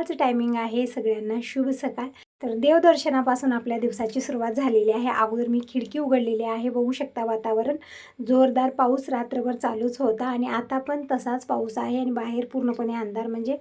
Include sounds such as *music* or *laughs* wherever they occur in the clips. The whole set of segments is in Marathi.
सकाळचं टायमिंग आहे सगळ्यांना. शुभ सकाळ. तर देवदर्शनापासून आपल्या दिवसाची सुरुवात झालेली आहे. अगोदर मी खिडकी उघडलेली आहे. बघू शकता वातावरण. जोरदार पाऊस रात्रभर चालूच होता आणि आता पण तसाच पाऊस आहे आणि बाहेर पूर्णपणे अंधार. म्हणजे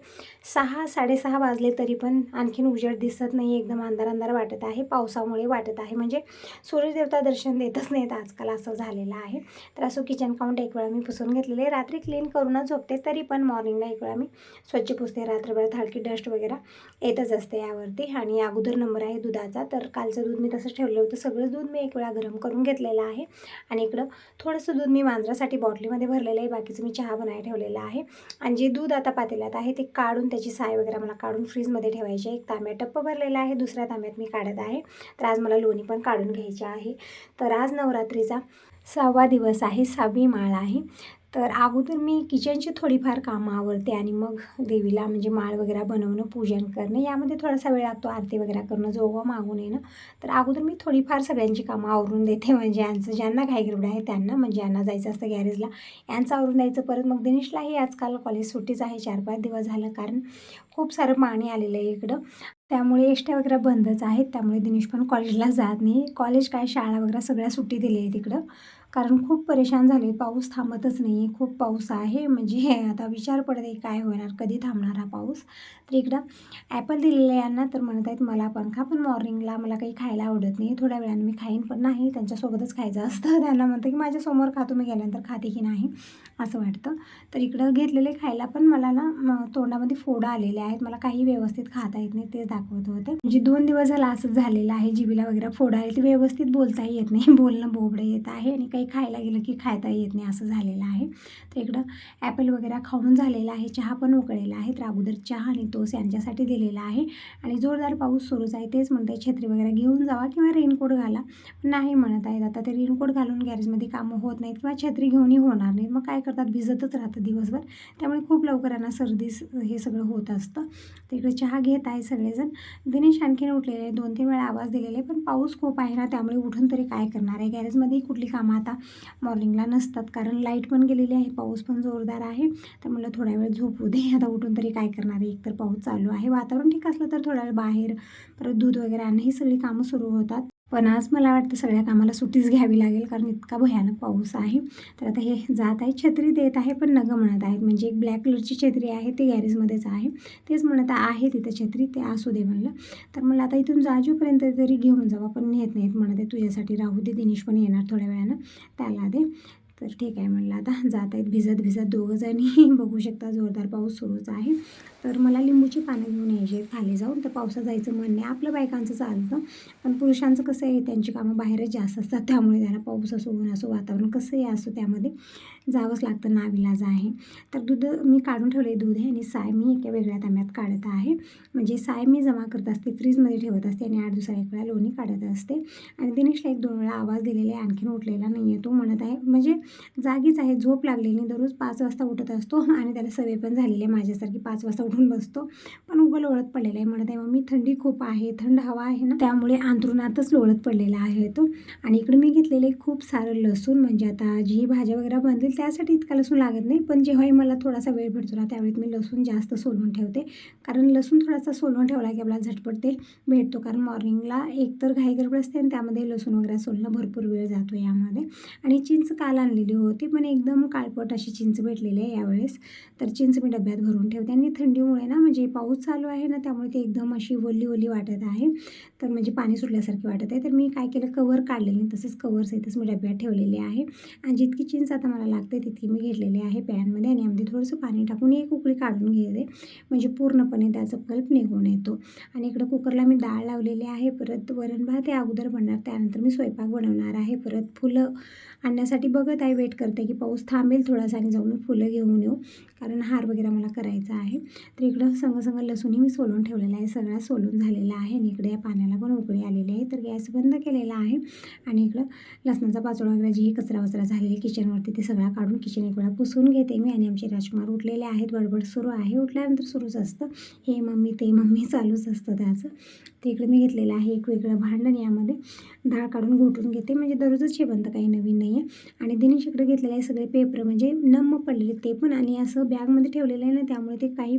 सहा साडेसहा वाजले तरी पण आणखीन उजेड दिसत नाही. एकदम अंधार अंधार वाटत आहे. पावसामुळे वाटत आहे. म्हणजे सूर्यदेवता दर्शन देतच नाहीत. आजकाल असं झालेलं आहे. तर असो किचन काउंट एक वेळा मी पुसून घेतलेले रात्री क्लीन करूनच झोपते. तरी पण मॉर्निंगला एक वेळा मी स्वच्छ पुसते. रात्रभर हलकी डस्ट वगैरे येतच असते यावरती. आणि अगोदर नंबर आहे दुधाचा. तर कालचं दूध मी तसंच ठेवलं होतं. सगळं दूध मी एक वेळा गरम करून घेतलेलं आहे. आणि इकडं थोडंसं दूध मी मांजरासाठी बॉटलीमध्ये भरलेलं आहे. बाकीचं मी चहा बनाय ठेवलेलं आहे. आणि जे दूध आता पातेल्यात आहे ते काढून त्याची साय वगैरे मला काढून फ्रीजमध्ये ठेवायची आहे. एक तांब्या टप्प भरलेला आहे. दुसऱ्या तांब्यात मी काढत आहे. तर आज मला लोणी पण काढून घ्यायची आहे. तर आज नवरात्रीचा सहावा दिवस आहे. सहावी माळ आहे. तर अगोदर मी किचनची थोडीफार कामं आवडते आणि मग देवीला म्हणजे माळ वगैरे बनवणं पूजन करणं यामध्ये थोडासा वेळ लागतो आरती वगैरे करणं जोगवा मागून येणं. तर अगोदर मी थोडीफार सगळ्यांची कामं आवरून देते. म्हणजे यांचं ज्यांना घाईगडबड आहे त्यांना म्हणजे यांना जायचं असतं गॅरेजला. यांचं आवरून द्यायचं परत मग दिनेशलाही आजकाल कॉलेज सुट्टीच आहे चार पाच दिवस झालं कारण खूप सारं पाणी आलेलं आहे इकडं. त्यामुळे एष्ट्या वगैरे बंदच आहेत. त्यामुळे दिनेश पण कॉलेजला जात नाही. कॉलेज काय शाळा वगैरे सगळ्या सुट्टी दिली आहे तिकडं कारण खूप परेशान झाले. पाऊस थांबतच नाही आहे खूप पाऊस आहे. म्हणजे हे आता विचार पडत आहे काय होणार? कधी थांबणार हा पाऊस? तर इकडं ॲपल दिलेलं यांना तर म्हणत आहेत मला पण खा. पण मॉर्निंगला मला काही खायला आवडत नाही. थोड्या वेळाने मी खाईन पण नाही. त्यांच्यासोबतच खायचं असतं. *laughs* त्यांना म्हणतं की माझ्यासमोर खा तुम्ही गेल्यानंतर खाते की नाही? असं वाटतं. तर इकडं घेतलेले खायला पण मला ना तोंडामध्ये फोडं आलेले आहेत. मला काही व्यवस्थित खाता येत नाही तेच दाखवत होते. म्हणजे दोन दिवस झाला असंच झालेलं आहे. जिबीला वगैरे फोडं आले ते व्यवस्थित बोलताही येत नाही. *laughs* बोलणं बोबडं येत आहे आणि काही खायला गेलं की खाता येत नाही असं झालेलं आहे. तर इकडं ॲपल वगैरे खाऊन झालेला आहे चहा पण उकळलेला आहे. तर अगोदर चहा आणि तोस यांच्यासाठी दिलेला आहे. आणि जोरदार पाऊस सुरूच आहे तेच म्हणते छत्री वगैरे घेऊन जावा किंवा रेनकोट घाला. पण नाही म्हणत आहेत आता ते रेनकोट घालून गॅरेजमध्ये कामं होत नाहीत किंवा छत्री घेऊनही होणार नाही मग काय करतात भिजतच राहतं दिवसभर. त्यामुळे खूप लवकर यांना सर्दी हे सगळं होत असतं. तर इकडे चहा घेत आहे सगळेजण. दिनेश आणखीन उठलेले आहे दोन तीन वेळा आवाज दिलेले आहे पण पाऊस खूप आहे ना त्यामुळे उठून तरी काय करणार आहे? गॅरेजमध्येही कुठली कामं आता आता मॉर्निंगला नसतात कारण लाइट पण गेलेली आहे पाऊस पण जोरदार आहे. तर मला थोडा वेळ झोपू दे. आता उठून तरी काय करणार आहे? एकतर पाऊस चालू आहे. वातावरण ठीक असलं तर थोडा वेळ बाहेर परत दूध वगैरे आणणं ही सगळी कामं सुरू होतात. पण आज मला वाटतं सगळ्या कामाला सुट्टीच घ्यावी लागेल कारण इतका भयानक पाऊस आहे. तर आता हे जात आहे छत्री देत आहे पण नगं म्हणत आहेत. म्हणजे एक ब्लॅक कलरची छत्री आहे ती गॅरेजमध्येच आहे. तेच म्हणत आहे तिथं छत्री ते असू दे म्हणलं. तर मला आता इथून जाजूपर्यंत तरी घेऊन जावा पण नेत नाहीत म्हणत आहे तुझ्यासाठी राहू दे दिनेश पण येणार थोड्या वेळानं त्याला दे. तर ठीक आहे म्हणलं आता जात आहेत भिजत भिजत दोघं जणी. *laughs* बघू शकता जोरदार पाऊस सुरूच आहे. तर मला लिंबूची पानं घेऊन यायची खाली जाऊन तर पावसात जायचं मन नाही. आपलं बायकांचं चालतं. पण पुरुषांचं कसं आहे त्यांची कामं बाहेरच जास्त असतात. त्यामुळे त्यांना पाऊस असो ऊन असो वातावरण कसंही असो त्यामध्ये जावंच लागतं. नाविलाज आहे. तर दूध मी काढून ठेवले दूध आहे आणि साय मी एका वेगळ्या तांब्यात काढत आहे. म्हणजे साय मी जमा करत असते फ्रीजमध्ये ठेवत असते आणि आठ दिवसाला एक वेळा लोणी काढत असते. आणि दिनेशला एक दोन वेळा आवाज दिलेला आहे. आणखीन उठलेला नाही आहे तो म्हणत आहे म्हणजे जागीच आहे. झोप लागलेली नाही. दररोज पाच वाजता उठत असतो. आणि त्याला सवय पण झालेली आहे. माझ्यासारखी पाच वाजता ओढून बसतो. पण उगं लोळत पडलेला आहे. म्हणत आहे मम्मी थंडी खूप आहे. थंड हवा आहे ना? त्यामुळे अंथरुणातच लोळत पडलेला आहे तो. आणि इकडे मी घेतलेले खूप सारं लसूण. म्हणजे आता जी भाज्या वगैरे बनतील त्यासाठी इतका लसूण लागत नाही. पण जेव्हाही मला थोडासा वेळ भेटतो ना त्यावेळेस मी लसूण जास्त सोलून ठेवते. कारण लसूण थोडासा सोलून ठेवला की आपला झटपट ते भेटतो. कारण मॉर्निंगला एकतर घाई गडबड असते आणि त्यामध्ये लसूण वगैरे सोलणं भरपूर वेळ जातो यामध्ये. आणि चिंच काल आणलेली होती पण एकदम काळपट अशी चिंच भेटलेली आहे यावेळेस. तर चिंच मी डब्यात भरून ठेवते आणि थंडी थंडीमुळे ना म्हणजे पाऊस चालू आहे ना त्यामुळे ती एकदम अशी ओली ओली वाटत आहे. तर म्हणजे पाणी सुटल्यासारखी वाटत आहे. तर मी काय केलं कवर काढलेले नाही तसेच कवर्स इथंच मी डब्यात ठेवलेले आहे. आणि जितकी चिंच आता मला लागते तितकी मी घेतलेली आहे पॅनमध्ये आणि यामध्ये थोडंसं पाणी टाकून एक उकळी काढून घेते. म्हणजे पूर्णपणे त्याचा पल्प निघून येतो. आणि इकडं कुकरला मी डाळ लावलेली आहे. परत वरण भात हे अगोदर बनणार त्यानंतर मी स्वयंपाक बनवणार आहे. परत फुलं आणण्यासाठी बघत आहे वेट करते की पाऊस थांबेल थोडासा आणि जाऊन मी फुलं घेऊन येऊ. कारण हार वगैरे मला करायचा आहे. तर इकडं संग संग लसूणही मी सोलून ठेवलेला आहे. सगळा सोलून झालेला आहे आणि इकडे या पाण्याला पण उकळी आलेली आहे. तर गॅस बंद केलेला आहे आणि इकडं लसणाचा पाचोळा वगैरे जी कचरा वचरा झालेली किचनवरती ते सगळा काढून किचन एक वेळा पुसून घेते मी आणि आमचे राजकुमार उठलेले आहेत. बडबड सुरू आहे. उठल्यानंतर सुरूच असतं. हे मम्मी ते मम्मी चालूच असतं त्याचं. ते इकडे मी घेतलेलं आहे एक वेगळं भांडण. यामध्ये डाळ काढून घोटून घेते. म्हणजे दररोजच हे बनतं काही नवीन नाही. नाही आहे आणि दिनेश इकडे घेतलेले आहे सगळे पेपर म्हणजे नम्म पडलेले ते पण. आणि असं बॅगमध्ये ठेवलेलं आहे ना त्यामुळे ते काही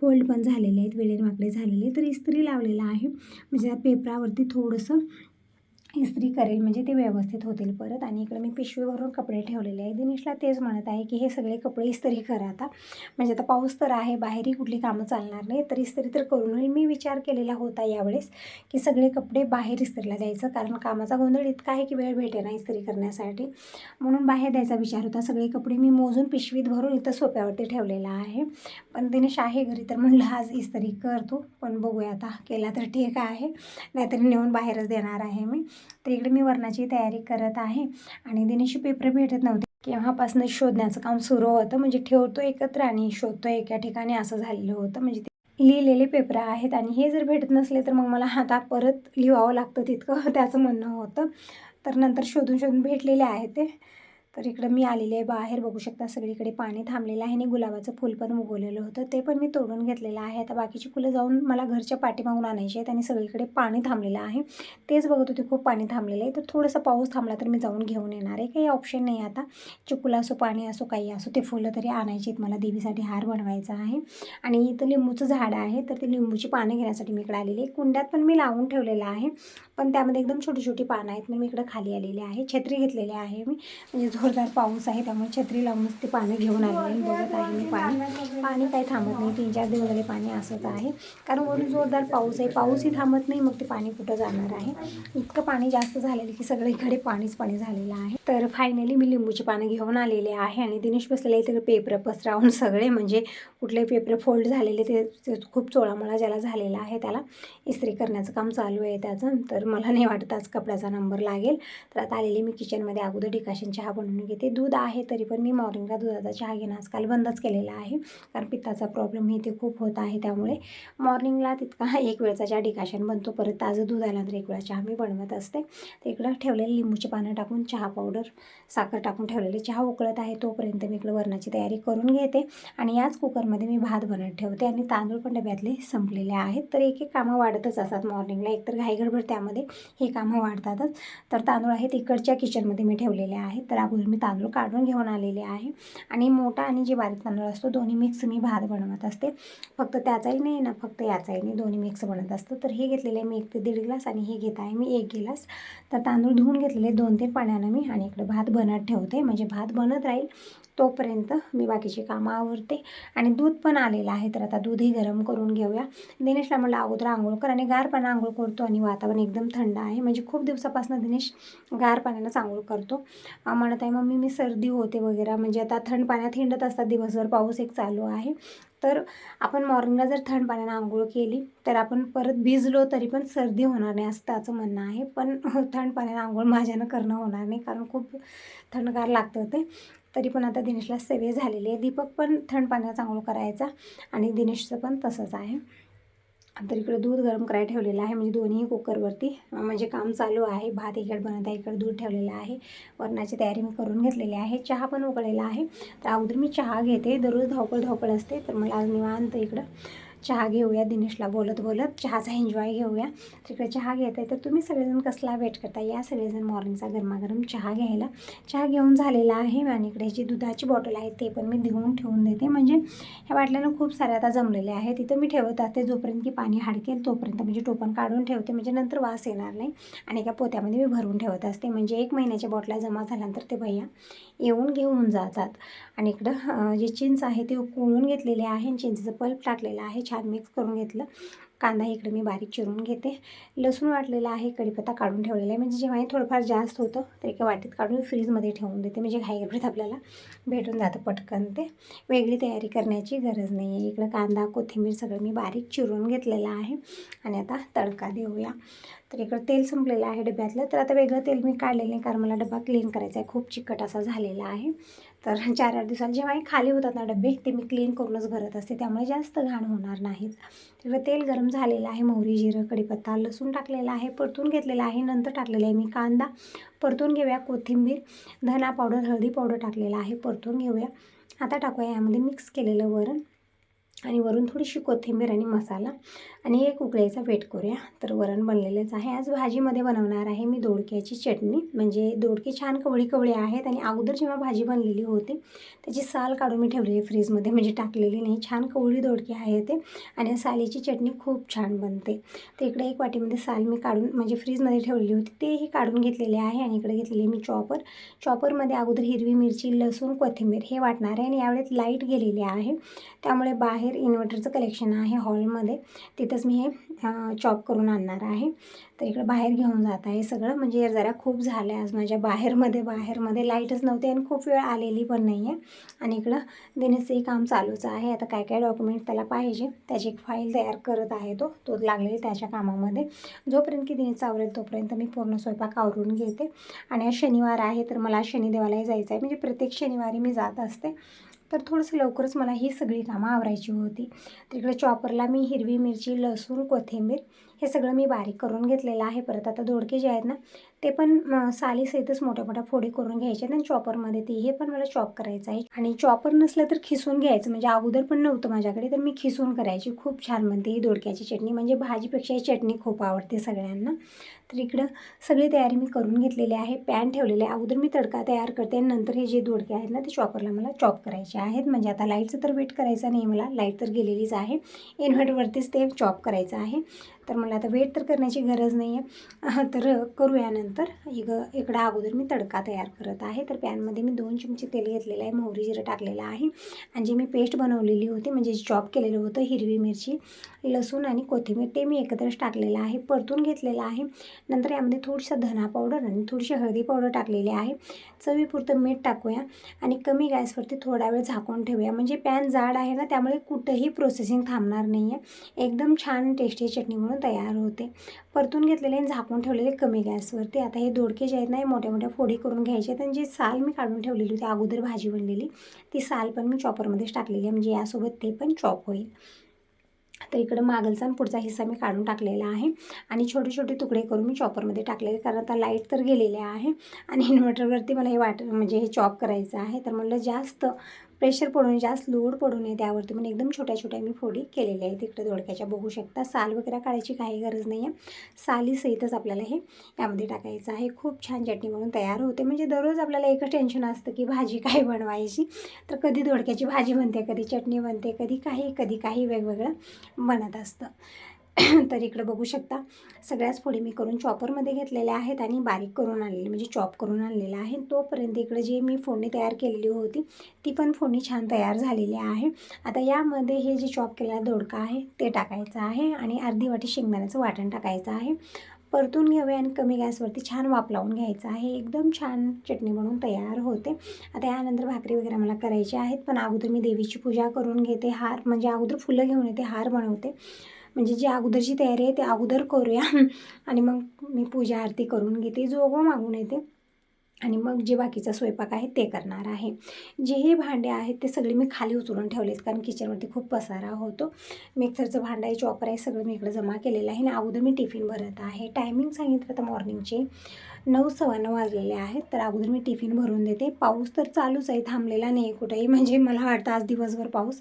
फोल्ड पण झालेले आहेत वेळेमाकडे झालेले तर इस्त्री लावलेला आहे. म्हणजे त्या पेपरावरती थोडंसं इस्त्री करेल म्हणजे ते व्यवस्थित होतील परत. आणि इकडे मी पिशवी भरून कपडे ठेवलेले आहे दिनेशला तेच म्हणत आहे की हे सगळे कपडे इस्त्री करा आता. म्हणजे आता पाऊस तर आहे बाहेरही कुठली कामं चालणार नाही तर इस्त्री तर करून होईल. मी विचार केलेला होता यावेळेस की सगळे कपडे बाहेर इस्त्रीला द्यायचं कारण कामाचा गोंधळ इतका आहे की वेळ भेटे ना इस्त्री करण्यासाठी. म्हणून बाहेर द्यायचा विचार होता. सगळे कपडे मी मोजून पिशवीत भरून इथं सोप्यावरती ठेवलेला आहे. पण दिनेश आहे घरी तर म्हणलं आज इस्त्री करतो पण बघूया आता केला तर ठीक आहे. नाहीतरी नेऊन बाहेरच देणार आहे मी. तर इकडे मी वरणाची तयारी करत आहे. आणि दिनेशी पेपर भेटत नव्हते. केव्हापासून शोधण्याचं काम सुरू होतं म्हणजे ठेवतो एकत्र आणि शोधतो एका ठिकाणी असं झालेलं होतं. म्हणजे लिहिलेले पेपर आहेत आणि हे जर भेटत नसले तर मग मला हाता परत लिहावं लागतं तितकं *laughs* त्याचं म्हणणं होतं. तर नंतर शोधून शोधून भेटलेले आहे ते. तर इकडं मी आलेले आहे बाहेर. बघू शकता सगळीकडे पाणी थांबलेलं आहे आणि गुलाबाचं फूल पण उगवलेलं होतं. ते पण मी तोडून घेतलेलं आहे. आता बाकीची फुलं जाऊन मला घरच्या पाठीमागून आणायची आहेत आणि सगळीकडे पाणी थांबलेलं आहे. तेच बघत होते खूप पाणी थांबलेलं आहे. तर थोडंसं पाऊस थांबला तर मी जाऊन घेऊन येणार आहे. काही ऑप्शन नाही आता. चिकुला असो पाणी असो काही असो ते फुलं तरी आणायची आहेत. मला देवीसाठी हार बनवायचा आहे. आणि इथं लिंबूचं झाड आहे. तर ते लिंबूची पानं घेण्यासाठी मी इकडे आलेली आहे. कुंड्यात पण मी लावून ठेवलेलं आहे. पण त्यामध्ये एकदम छोटी छोटी पानं आहेत. मी इकडं खाली आलेली आहे. छत्री घेतलेली आहे मी. म्हणजे जोरदार पाऊस आहे त्यामुळे छत्री लावूनच ते पाणी घेऊन आलेली बघत आहे मी पाणी. पाणी काही थांबत नाही तीन चार दिवस झाले पाणी असत आहे. कारण वरून जोरदार पाऊस आहे पाऊसही थांबत नाही मग ते पाणी कुठं जाणार आहे? इतकं पाणी जास्त झालेलं की सगळीकडे पाणीच पाणी झालेलं आहे. तर फायनली मी लिंबूची पानं घेऊन आलेले आहे आणि दिनेश बसलेले इथे पेपर पसरावून सगळे म्हणजे कुठले पेपर फोल्ड झालेले ते ते खूप चोळामोळा ज्याला झालेला आहे त्याला इस्त्री करण्याचं काम चालू आहे त्याचं. तर मला नाही वाटत आज कपड्याचा नंबर लागेल. तर आता आलेली मी किचनमध्ये अगोदर डिकाशन चहा बनवून घेते. दूध आहे तरी पण मी मॉर्निंगला दुधाचा चहा घेणं आजकाल बंदच केलेला आहे. कारण पित्ताचा प्रॉब्लेम हे ते खूप होत आहे त्यामुळे मॉर्निंगला तितका *laughs* एक वेळचा चहा डिकाशन बनतो. परत ताजं दूध आल्यानंतर एक वेळा चहा मी बनवत असते. तर इकडं ठेवलेले लिंबूचे पानं टाकून चहा पावडर साखर टाकून ठेवलेले चहा उकळत आहे. तोपर्यंत मी इकडं वरणाची तयारी करून घेते. आणि याच कुकरमध्ये मी भात बनत ठेवते. आणि तांदूळ पण डब्यातले संपलेले आहेत. तर एक एक कामं वाढतच असतात मॉर्निंगला. एकतर घाईगडबड त्यामध्ये हे कामं वाढतातच. तर तांदूळ आहेत इकडच्या किचनमध्ये मी ठेवलेले आहेत. तर अगोदर मी तांदूळ काढून घेऊन आलेले आहे. आणि मोठा आणि जे बारीक तांदूळ असतो दोन्ही मिक्स मी भात बनवत असते. फक्त त्याचाही नाही ना फक्त याचाही नाही दोन्ही मिक्स बनत असतं. तर हे घेतलेले आहे मी एक ते दीड ग्लास आणि हे घेत आहे मी एक गिलास. तर तांदूळ धुवून घेतलेले दोन तीन पाण्यानं मी आणि इकडे भात बनत ठेवते. म्हणजे भात बनत राहील तोपर्यंत मी बाकीची कामं आवरते. आणि दूध पण आलेलं आहे तर आता दूधही गरम करून घेऊया. दिनेशला म्हटलं अगोदर आंघोळ कर. आणि गार आंघोळ करतो आणि वातावरण एकदम थंड आहे. म्हणजे खूप दिवसापासून दिनेश गार पाण्यानंच आंघोळ करतो. म्हणत आहे मम्मी मी सर्दी होते वगैरे. म्हणजे आता थंड पाण्यात हिंडत असतात दिवसभर पाऊस एक चालू आहे. तर आपण मॉर्निंगला जर थंड पाण्यानं आंघोळ केली तर आपण परत भिजलो तरी पण सर्दी होणार नाही असं त्याचं म्हणणं आहे. पण थंड पाण्यानं आंघोळ माझ्यानं करणं होणार नाही कारण खूप थंडगार लागतं ते. तरी पण आता दिनेशला सवय झालेली आहे. दीपक पण थंड पाण्याचा आंघोळ करायचा आणि दिनेशचं पण तसंच आहे. तर इकडे दूध गरम करायला ठेवलेलं आहे. म्हणजे दोन्ही कुकरवरती म्हणजे काम चालू आहे. भात इकडे बनत आहे इकडे दूध ठेवलेलं आहे. वरणाची तयारी मी करून घेतलेली आहे. चहा पण उकळलेला आहे. तर अगोदर मी चहा घेते. दररोज धावपळ धावपळ असते. तर मला आज निवांत इकडं चहा घेऊया दिनेशला बोलत बोलत. चहाचा एन्जॉय घेऊया. तिकडे चहा घेत आहे तर तुम्ही सगळेजण कसला वेट करता या सगळेजण मॉर्निंगचा गरमागरम चहा घ्यायला. चहा घेऊन झालेला आहे आणि इकडे जी दुधाची बॉटल आहे ते पण मी धुवून ठेवून देते. म्हणजे ह्या बाटल्यानं खूप साऱ्या आता जमलेल्या आहेत. तिथं मी ठेवत असते जोपर्यंत की पाणी हाडकेल तोपर्यंत म्हणजे टोपण काढून ठेवते. म्हणजे नंतर वास येणार नाही. आणि एका पोत्यामध्ये मी भरून ठेवत असते. म्हणजे एक महिन्याच्या बॉटला जमा झाल्यानंतर ते भैया येऊन घेऊन जातात. आणि इकडं जी जे चिंच आहे ते उकळून घेतलेले आहे. आणि चिंचेचं पल्प टाकलेलं आहे. छान मिक्स करून घेतलं. कांदा इकडे मी बारीक चिरून घेते. लसूण वाटलेला आहे कढीपत्ता काढून ठेवलेला आहे. म्हणजे जेव्हाही थोडंफार जास्त होतं तर एका वाटीत काढून फ्रीजमध्ये ठेवून देते. म्हणजे घाईगडबडीत आपल्याला भेटून जातं पटकन ते. वेगळी तयारी करण्याची गरज नाही आहे. इकडं कांदा कोथिंबीर सगळं मी बारीक चिरून घेतलेलं आहे. आणि आता तडका देऊया. तर इकडं तेल संपलेलं आहे डब्यातलं. तर आता वेगळं तेल मी काढलेलं नाही कारण मला डबा क्लीन करायचा आहे. खूप चिकट असा झालेला आहे. तर *laughs* चार आठ दिवसात जेव्हाही खाली होतात ना डबे ते मी क्लीन करूनच भरत असते. त्यामुळे जास्त घाण होणार नाहीत तिकडं तेल गरम झालेलं आहे मोहरी जिरं कढीपत्ता लसूण टाकलेला आहे परतून घेतलेला आहे नंतर टाकलेला आहे मी कांदा. परतून घेऊया कोथिंबीर धना पावडर हळदी पावडर टाकलेला आहे परतून घेऊया. आता टाकूया यामध्ये मिक्स केलेलं वरण. आणि वरून थोडीशी कोथिंबीर आणि मसाला आणि एक उकळ्याचा वेट करूया. तर वरण बनलेलंच आहे. आज भाजीमध्ये बनवणार आहे मी दोडक्याची चटणी. म्हणजे दोडके छान कवळी कवळी आहेत आणि अगोदर जेव्हा भाजी बनलेली होती त्याची साल काढून मी ठेवलेली फ्रीजमध्ये. म्हणजे टाकलेली नाही. छान कवळी दोडके आहे ते. आणि सालीची चटणी खूप छान बनते. तर इकडे एक वाटीमध्ये साल मी काढून म्हणजे फ्रीजमध्ये ठेवलेली होती तेही काढून घेतलेले आहे. आणि इकडे घेतलेली मी चॉपर. चॉपरमध्ये अगोदर हिरवी मिरची लसूण कोथिंबीर हे वाटणार आहे. आणि यावेळेस लाइट गेलेली आहे. त्यामुळे बाहेर इन्व्हर्टरचं कलेक्शन आहे हॉलमध्ये. तिथंच मी हे चॉप करून आणणार आहे. तर इकडं बाहेर घेऊन जात आहे सगळं. म्हणजे जरा खूप झालं आहे आज माझ्या बाहेरमध्ये बाहेरमध्ये लाईटच नव्हते आणि खूप वेळ आलेली पण नाही आहे आणि इकडं देण्याचंही काम चालूच आहे. आता काय काय डॉक्युमेंट त्याला पाहिजे त्याची एक फाईल तयार करत आहे तो. तो लागलेली त्याच्या कामामध्ये. जोपर्यंत की दिनेच आवरेल तोपर्यंत मी पूर्ण स्वयंपाक आवरून घेते. आणि आज शनिवार आहे तर मला शनिदेवालाही जायचं आहे म्हणजे प्रत्येक शनिवारी मी जात असते. तर थोडंसं लवकरच मला ही सगळी कामं आवरायची होती. तर इकडे चॉपरला मी हिरवी मिरची लसूण कोथिंबीर हे सगळं मी बारीक करून घेतलेलं आहे. परत आता दोडके जे आहेत ना ते पण सालीसहितच मोठ्या मोठ्या फोडी करून घ्यायचे आणि चॉपरमध्ये ती हे पण मला चॉप करायचं आहे. आणि चॉपर नसलं तर खिसून घ्यायचं म्हणजे अगोदर पण नव्हतं माझ्याकडे तर मी खिसून करायची. खूप छान बनते ही दोडक्याची चटणी. म्हणजे भाजीपेक्षा ही चटणी खूप आवडते सगळ्यांना. तर इकडं सगळी तयारी मी करून घेतलेली आहे. पॅन ठेवलेले आहे. अगोदर मी तडका तयार करते. आणि नंतर हे जे दोडके आहेत ना ते चॉपरला मला चॉप करायचे आहेत. म्हणजे आता लाईटचं तर वेट करायचं नाही मला. लाइट तर गेलेलीच आहे. इन्व्हर्टरवरतीच ते चॉप करायचं आहे. तर मला आता वेट तर करण्याची गरज नाही आहे तर करूया नंतर. इक इकडं अगोदर मी तडका तयार करत आहे. तर पॅनमध्ये मी दोन चमचे तेल घेतलेलं आहे. मोहरी जिरं टाकलेलं आहे. आणि जे मी पेस्ट बनवलेली होती म्हणजे चॉप केलेलं होतं हिरवी मिरची लसूण आणि कोथिंबीर ते मी एकत्रच टाकलेलं आहे. परतून घेतलेलं आहे. नंतर यामध्ये थोडीसं धना पावडर आणि थोडीशी हळदी पावडर टाकलेली आहे. चवीपुरतं मीठ टाकूया आणि कमी गॅसवरती थोडा वेळ झाकून ठेवूया. म्हणजे पॅन जाड आहे ना त्यामुळे कुठंही प्रोसेसिंग थांबणार नाही आहे एकदम छान टेस्टी चटणी म्हणून तयार होते. परतून घेतलेले आणि झाकून ठेवलेले कमी गॅसवरती. आता हे दोडके जे आहेत ना हे मोठ्या मोठ्या फोडी करून घ्यायचे आहेत आणि जी साल मी काढून ठेवलेली होती अगोदर भाजी बनलेली ती साल पण मी चॉपरमध्येच टाकलेली आहे. म्हणजे यासोबत ते पण चॉप होईल. तर इकडं मागलचा आणि पुढचा हिस्सा मी काढून टाकलेला आहे. आणि छोटे छोटे तुकडे करून मी चॉपरमध्ये टाकलेले कारण आता लाइट तर गेलेले आहे. आणि इन्व्हर्टरवरती मला हे वाटर म्हणजे हे चॉप करायचं आहे. तर म्हटलं जास्त प्रेशर पडून जास्त लोड पडू नये त्यावरती पण एकदम छोट्या छोट्या मी फोडी केलेल्या आहेत. तिकडे दोडक्याच्या बघू शकता. साल वगैरे काढायची काही गरज नाही आहे सालीसहितच आपल्याला हे यामध्ये टाकायचं आहे. खूप छान चटणी म्हणून तयार होते. म्हणजे दररोज आपल्याला एकच टेन्शन असतं की भाजी काय बनवायची. तर कधी दोडक्याची भाजी बनते कधी चटणी बनते कधी काही कधी काही वेगवेगळं बनत असतं. *coughs* तर इकडं बघू शकता सगळ्याच फोडी मी करून चॉपरमध्ये घेतलेल्या आहेत आणि बारीक करून आणलेले म्हणजे चॉप करून आणलेला आहे. तोपर्यंत इकडं जे मी फोडणी तयार केलेली होती ती पण फोडणी छान तयार झालेली आहे. आता यामध्ये हे जे चॉप केलेला दोडका आहे ते टाकायचं आहे आणि अर्धी वाटी शेंगदाण्याचं वाटण टाकायचं आहे. परतून घ्यावे आणि कमी गॅसवरती छान वाप लावून घ्यायचं आहे. एकदम छान चटणी बनवून तयार होते. आता यानंतर भाकरी वगैरे मला करायची आहेत पण अगोदर मी देवीची पूजा करून घेते हार म्हणजे अगोदर फुलं घेऊन येते हार बनवते. म्हणजे जी अगोदरची तयारी आहे ते अगोदर करूया. *laughs* आणि मग मी पूजा आरती करून घेते जोगो मागून येते. आणि मग जे बाकीचा स्वयंपाक आहे ते करणार आहे. जेही भांडे आहेत ते सगळे मी खाली उचलून ठेवलेत कारण किचनवरती खूप पसारा होतो. मिक्सरचं भांडं आहे चॉपर आहे सगळं मी इकडे जमा केलेलं आहे. आणि अगोदर मी टिफिन भरत आहे. टायमिंग सांगितलं तर मॉर्निंगचे नऊ सव्वा नऊ वाजलेले आहेत तर अगोदर मी टिफिन भरून देते. पाऊस तर चालूच आहे थांबलेला नाही कुठेही. म्हणजे मला वाटतं आज दिवसभर पाऊस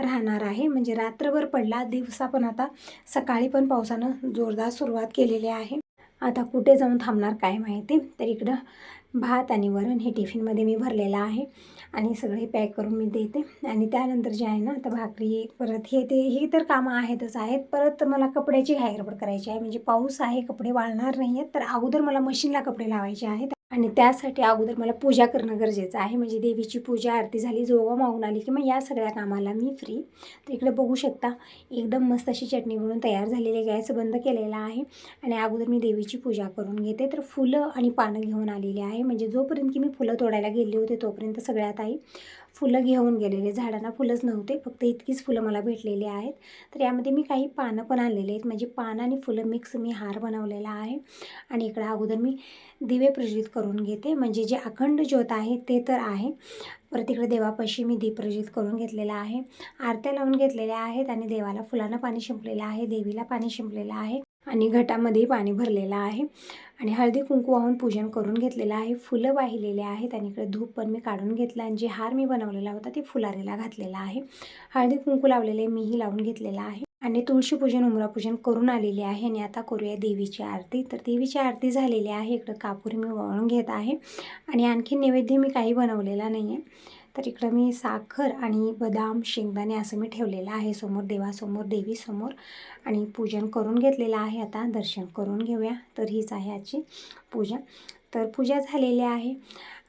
राहणार आहे. म्हणजे रात्रभर पडला दिवसा पण आता सकाळी पण पावसानं जोरदार सुरुवात केलेली आहे. आता कुठे जाऊन थांबणार काय माहिती? तर इकडं भात आणि वरण हे टिफिनमध्ये मी भरलेलं आहे. आणि सगळे पॅक करून मी देते. आणि त्यानंतर जे आहे ना आता भाकरी परत हे ते हे तर कामं आहेतच आहेत. परत मला कपड्याची घाई करायची आहे. म्हणजे पाऊस आहे कपडे वाळणार नाही आहेत तर अगोदर मला मशीनला कपडे लावायचे आहेत. आणि त्यासाठी अगोदर मला पूजा करणं गरजेचं आहे. म्हणजे देवीची पूजा आरती झाली जोगा मागून आली की मग या सगळ्या कामाला मी फ्री तर इकडे बघू शकता एकदम मस्त अशी चटणी म्हणून तयार झालेली गॅस बंद केलेला आहे. आणि अगोदर मी देवीची पूजा करून घेते. तर फुलं आणि पानं घेऊन आलेली आहे. म्हणजे जोपर्यंत की मी फुलं तोडायला गेले होते तोपर्यंत सगळ्यात आई फुलं घेऊन गेलेले. झाडांना फुलंच नव्हते फक्त इतकीच फुलं मला भेटलेली आहेत. तर यामध्ये मी काही पानं पण आणलेले आहेत. म्हणजे पानं आणि फुलं मिक्स मी हार बनवलेला आहे. आणि इकडं अगोदर मी दिवे प्रज्वलित करून घेते. म्हणजे जे अखंड ज्योत आहे ते तर आहे. परत इकडे देवापाशी मी दीप प्रज्वलित करून घेतलेला आहे. आरत्या लावून घेतलेल्या आहेत आणि देवाला फुलांना पाणी शिंपलेलं आहे देवीला पाणी शिंपलेलं आहे आणि घटामध्येही पाणी भरलेलं आहे. आणि हळदी कुंकू वाहून पूजन करून घेतलेलं आहे. फुलं वाहिलेले आहेत आणि इकडे धूप पण मी काढून घेतलं आणि जे हार मी बनवलेला होता ते फुलारीला घातलेला आहे. हळदी कुंकू लावलेले मीही लावून घेतलेला आहे. आणि तुळशीपूजन उमरापूजन करून आलेली आहे आणि आता करूया देवीची आरती. तर देवीची आरती झालेली आहे. इकडं कापूर मी वळून घेत आहे. आणि आणखी नैवेद्य मी काही बनवलेला नाही आहे तर इकडं मी साखर आणि बदाम शेंगदाणे असं मी ठेवलेलं आहे. समोर देवासमोर देवीसमोर आणि पूजन करून घेतलेलं आहे. आता दर्शन करून घेऊया. तर हीच आहे आजची पूजा. तर पूजा झालेली आहे.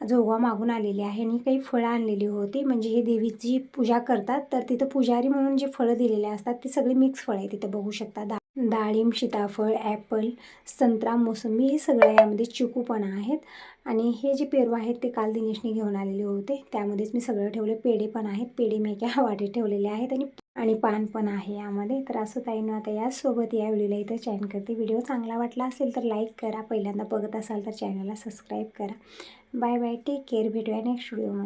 जोगवा मागून आलेली आहे. आणि काही फळं आणलेली होती. म्हणजे हे देवीची पूजा करतात. तर तिथं पुजारी म्हणून जे फळं दिलेले असतात ते सगळे मिक्स फळं आहे. तिथं बघू शकता. दा डाळिंब सीताफळ ॲपल संत्रा मोसंबी हे सगळं यामध्ये चिकू पण आहेत. आणि हे जे पेरू आहेत ते काल दिनेशने घेऊन आलेले होते. त्यामध्येच मी सगळं ठेवले. पेढे पण आहेत. पेढे मी एका *laughs* वाटे ठेवलेले आहेत आणि आणि पान पण आहे यामध्ये. तर असं ताईनं आता यासोबत या व्हिडिओला इथं चॅन करते. व्हिडिओ चांगला वाटला असेल तर लाईक करा. पहिल्यांदा बघत असाल तर चॅनलला सबस्क्राईब करा. Bye bye. Take care. भेटूया नेक्स्ट व्हिडिओमध्ये.